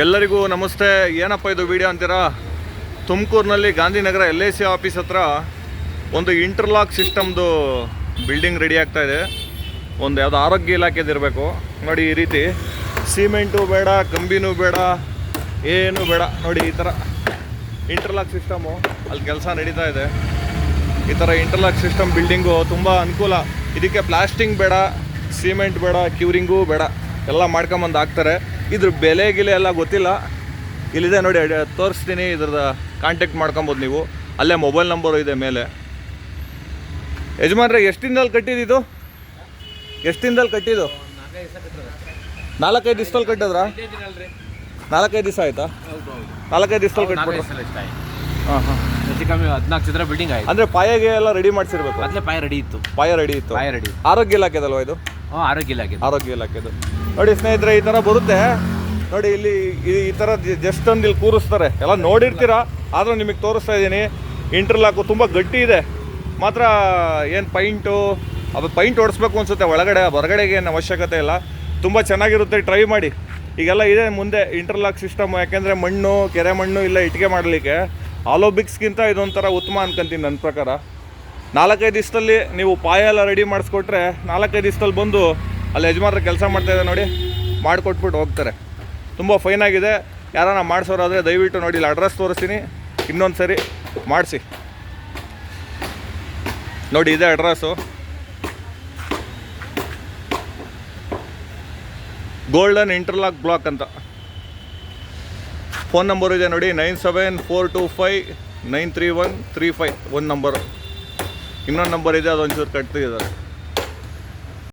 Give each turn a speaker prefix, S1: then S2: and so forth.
S1: ಎಲ್ಲರಿಗೂ ನಮಸ್ತೆ. ಏನಪ್ಪ ಇದು ವಿಡಿಯೋ ಅಂತೀರಾ? ತುಮಕೂರಿನಲ್ಲಿ Gandhinagar L I C office ಹತ್ರ ಒಂದು ಇಂಟರ್ಲಾಕ್ ಸಿಸ್ಟಮ್ದು ಬಿಲ್ಡಿಂಗ್ ರೆಡಿ ಆಗ್ತಾ ಇದೆ. ಒಂದು ಯಾವುದೋ ಆರೋಗ್ಯ ಇಲಾಖೆದು ಇರಬೇಕು. ನೋಡಿ ಈ ರೀತಿ ಸಿಮೆಂಟು ಬೇಡ ಕಂಬಿನೂ ಬೇಡ, ಏನೂ ಬೇಡ. ನೋಡಿ ಈ ಥರ ಇಂಟರ್ಲಾಕ್ ಸಿಸ್ಟಮು ಅಲ್ಲಿ ಕೆಲಸ ನಡೀತಾ ಇದೆ. ಈ ಥರ ಇಂಟರ್ಲಾಕ್ ಸಿಸ್ಟಮ್ ಬಿಲ್ಡಿಂಗು ತುಂಬ ಅನುಕೂಲ. ಇದಕ್ಕೆ ಪ್ಲಾಸ್ಟಿಂಗ್ ಬೇಡ ಸಿಮೆಂಟ್ ಬೇಡ ಕ್ಯೂರಿಂಗೂ ಬೇಡ. ಎಲ್ಲ ಮಾಡ್ಕೊಂಬಂದು ಹಾಕ್ತಾರೆ. ಇದ್ರ ಬೆಲೆ ಗಿಲೆ ಎಲ್ಲ ಗೊತ್ತಿಲ್ಲ. ಇಲ್ಲಿದೆ ನೋಡಿ ತೋರಿಸ್ತೀನಿ ಇದ್ರದ್ದು ಕಾಂಟ್ಯಾಕ್ಟ್ ಮಾಡ್ಕೊಬೋದು ನೀವು. ಅಲ್ಲೇ ಮೊಬೈಲ್ ನಂಬರು ಇದೆ ಮೇಲೆ. ಯಜಮಾನ್ರೆ ಎಷ್ಟು ದಿನದಲ್ಲಿ ಕಟ್ಟಿದ್ದು ಎಷ್ಟು ದಿನದಲ್ಲಿ ಕಟ್ಟಿದ್ದು? ನಾಲ್ಕೈದು ದಿವಸದಲ್ಲಿ ಕಟ್ಟಿದ್ರಾ? ನಾಲ್ಕೈದು ದಿವಸ ಆಯ್ತಾ? ನಾಲ್ಕೈದು ದಿವಸದಲ್ಲಿ ಕಟ್ಬಿಟ್ರು. ಹಾಂ ಹಾಂ.
S2: ಹೆಚ್ಚು ಕಮ್ಮಿ ಹದಿನಾಲ್ಕು ಚಿತ್ರ ಬಿಲ್ಡಿಂಗ್ ಆಯ್ತು.
S1: ಅಂದರೆ ಪಾಯಗೆ ಎಲ್ಲ ರೆಡಿ ಮಾಡಿಸಿರ್ಬೇಕು.
S2: ಅದೇ ಪಾಯ ರೆಡಿ ಇತ್ತು.
S1: ಪಾಯ ರೆಡಿ ಇತ್ತು.
S2: ಪಾಯ ರೆಡಿ
S1: ಆರೋಗ್ಯ ಇಲಾಖೆದಲ್ವಾ ಇದು?
S2: ಆರೋಗ್ಯ ಇಲಾಖೆ
S1: ಆರೋಗ್ಯ ಇಲಾಖೆದು. ನೋಡಿ ಸ್ನೇಹಿತರೆ, ಈ ಥರ ಬರುತ್ತೆ. ನೋಡಿ ಇಲ್ಲಿ ಈ ಥರ ಜಸ್ಟ್ ಒಂದು ಇಲ್ಲಿ ಕೂರಿಸ್ತಾರೆ. ಎಲ್ಲ ನೋಡಿರ್ತೀರಾ? ಆದರೂ ನಿಮಗೆ ತೋರಿಸ್ತಾ ಇದ್ದೀನಿ. ಇಂಟರ್ಲಾಕು ತುಂಬ ಗಟ್ಟಿ ಇದೆ. ಮಾತ್ರ ಏನು ಪೈಂಟು ಅದು ಪೈಂಟ್ ಓಡಿಸ್ಬೇಕು ಅನ್ಸುತ್ತೆ ಒಳಗಡೆ, ಹೊರಗಡೆಗೆ ಏನು ಅವಶ್ಯಕತೆ ಇಲ್ಲ. ತುಂಬ ಚೆನ್ನಾಗಿರುತ್ತೆ ಟ್ರೈ ಮಾಡಿ. ಈಗೆಲ್ಲ ಇದೆ ಮುಂದೆ ಇಂಟರ್ಲಾಕ್ ಸಿಸ್ಟಮ್ ಯಾಕೆಂದರೆ ಮಣ್ಣು, ಕೆರೆ ಮಣ್ಣು ಇಲ್ಲ ಇಟ್ಟಿಗೆ ಮಾಡಲಿಕ್ಕೆ. ಆಲೋಬಿಕ್ಸ್ಗಿಂತ ಇದೊಂಥರ ಉತ್ತಮ ಅನ್ಕೊಂತೀನಿ ನನ್ನ ಪ್ರಕಾರ. ನಾಲ್ಕೈದು ದಿವಸದಲ್ಲಿ ನೀವು ಪಾಯ ಎಲ್ಲ ರೆಡಿ ಮಾಡಿಸ್ಕೊಟ್ರೆ ನಾಲ್ಕೈದು ದಿವಸದಲ್ಲಿ ಬಂದು ಅಲ್ಲಿ ಯಜಮಾನ್ರ ಕೆಲಸ ಮಾಡ್ತಾಯಿದೆ ನೋಡಿ, ಮಾಡಿಕೊಟ್ಬಿಟ್ಟು ಹೋಗ್ತಾರೆ. ತುಂಬ ಫೈನ್ ಆಗಿದೆ. ಯಾರನ್ನ ಮಾಡಿಸೋರಾದರೆ ದಯವಿಟ್ಟು ನೋಡಿ, ಇಲ್ಲಿ ಅಡ್ರೆಸ್ ತೋರಿಸ್ತೀನಿ. ಇನ್ನೊಂದು ಸರಿ ಮಾಡಿಸಿ. ನೋಡಿ, ಇದೆ ಅಡ್ರೆಸ್ಸು ಗೋಲ್ಡನ್ ಇಂಟರ್ಲಾಕ್ ಬ್ಲಾಕ್ ಅಂತ. ಫೋನ್ ನಂಬರ್ ಇದೆ ನೋಡಿ nine seven four two five nine three one three five ಒಂದು ನಂಬರು ಇನ್ನೊಂದು ನಂಬರ್ ಇದೆ ಅದೊಂಚೂರು ಕಟ್ತಿದ್ದಾರೆ.